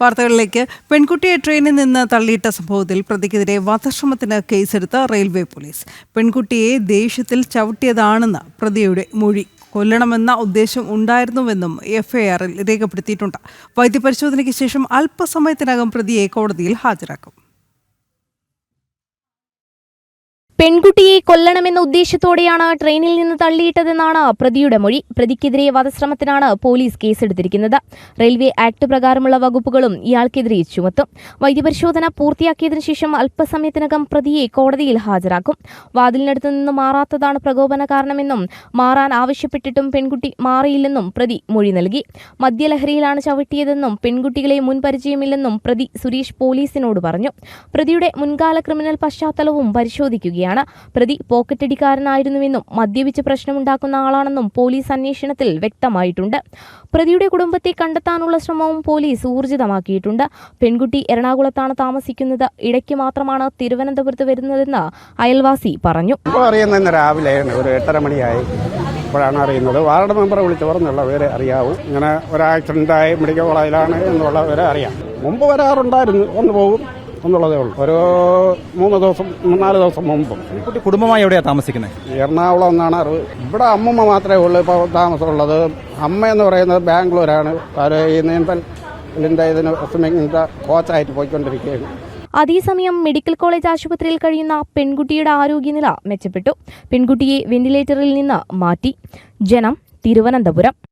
വാർത്തകളിലേക്ക്. പെൺകുട്ടിയെ ട്രെയിനിൽ നിന്ന് തള്ളിയിട്ട സംഭവത്തിൽ പ്രതിക്കെതിരെ വധശ്രമത്തിന് കേസെടുത്ത റെയിൽവേ പോലീസ്. പെൺകുട്ടിയെ ദേഷ്യത്തിൽ ചവിട്ടിയതാണെന്ന് പ്രതിയുടെ മൊഴി. കൊല്ലണമെന്ന ഉദ്ദേശം ഉണ്ടായിരുന്നുവെന്നും എഫ്ഐആറിൽ രേഖപ്പെടുത്തിയിട്ടുണ്ട്. വൈദ്യപരിശോധനയ്ക്ക് ശേഷം അല്പസമയത്തിനകം പ്രതിയെ കോടതിയിൽ ഹാജരാക്കും. പെൺകുട്ടിയെ കൊല്ലണമെന്ന ഉദ്ദേശത്തോടെയാണ് ട്രെയിനിൽ നിന്ന് തള്ളിയിട്ടതെന്നാണ് പ്രതിയുടെ മൊഴി. പ്രതിക്കെതിരെ വധശ്രമത്തിനാണ് പോലീസ് കേസെടുത്തിരിക്കുന്നത്. റെയിൽവേ ആക്ട് പ്രകാരമുള്ള വകുപ്പുകളും ഇയാൾക്കെതിരെ ചുമത്തും. വൈദ്യപരിശോധന പൂർത്തിയാക്കിയതിനു ശേഷം അല്പസമയത്തിനകം പ്രതിയെ കോടതിയിൽ ഹാജരാക്കും. വാതിലിനടുത്ത് നിന്ന് മാറാത്തതാണ് പ്രകോപന കാരണമെന്നും മാറാൻ ആവശ്യപ്പെട്ടിട്ടും പെൺകുട്ടി മാറിയില്ലെന്നും പ്രതി മൊഴി നൽകി. മദ്യലഹരിയിലാണ് ചവിട്ടിയതെന്നും പെൺകുട്ടികളെ മുൻപരിചയമില്ലെന്നും പ്രതി സുരേഷ് പോലീസിനോട് പറഞ്ഞു. പ്രതിയുടെ മുൻകാല ക്രിമിനൽ പശ്ചാത്തലവും പരിശോധിക്കുകയാണ്. പ്രതി പോക്കറ്റടിക്കാരനായിരുന്നുവെന്നും മദ്യപിച്ച് പ്രശ്നമുണ്ടാക്കുന്ന ആളാണെന്നും പോലീസ് അന്വേഷണത്തിൽ വ്യക്തമായിട്ടുണ്ട്. പ്രതിയുടെ കുടുംബത്തെ കണ്ടെത്താനുള്ള ശ്രമവും പോലീസ് ഊർജിതമാക്കിയിട്ടുണ്ട്. പെൺകുട്ടി എറണാകുളത്താണ് താമസിക്കുന്നത്. ഇടയ്ക്ക് മാത്രമാണ് തിരുവനന്തപുരത്ത് വരുന്നതെന്ന് അയൽവാസി പറഞ്ഞു. അറിയുന്ന രാവിലെയാണ്. ഒരു ഇപ്പോഴാണ് അറിയുന്നത്. വാർഡ് മെമ്പറെ വിളിച്ച് പറഞ്ഞുള്ള വിവരെ അറിയാവൂ. ഇങ്ങനെ ഒരു ആക്സിഡന്റായി മെഡിക്കൽ കോളേജിലാണ് എന്നുള്ള വരെ അറിയാം. മുമ്പ് വരാറുണ്ടായിരുന്നു. ഒന്ന് പോകും. എന്നുള്ളതേ ഉള്ളൂ. ഒരു മൂന്ന് ദിവസം നാല് ദിവസം മുമ്പ്. കുട്ടി കുടുംബമായി എവിടെയാ താമസിക്കുന്നത്? എറണാകുളം എന്നാണ് അറിവ്. ഇവിടെ അമ്മമ്മ മാത്രമേ ഉള്ളൂ ഇപ്പോൾ താമസമുള്ളത്. അമ്മ എന്ന് പറയുന്നത് ബാംഗ്ലൂരാണ്. ഈ നീന്തലിന്റെ ഇതിന് സ്വിമ്മിങ്ങിന്റെ കോച്ചായിട്ട് പോയിക്കൊണ്ടിരിക്കുകയാണ്. അതേസമയം മെഡിക്കൽ കോളേജ് ആശുപത്രിയിൽ കഴിയുന്ന പെൺകുട്ടിയുടെ ആരോഗ്യനില മെച്ചപ്പെട്ടു. പെൺകുട്ടിയെ വെന്റിലേറ്ററിൽ നിന്ന് മാറ്റി. ജനം തിരുവനന്തപുരം.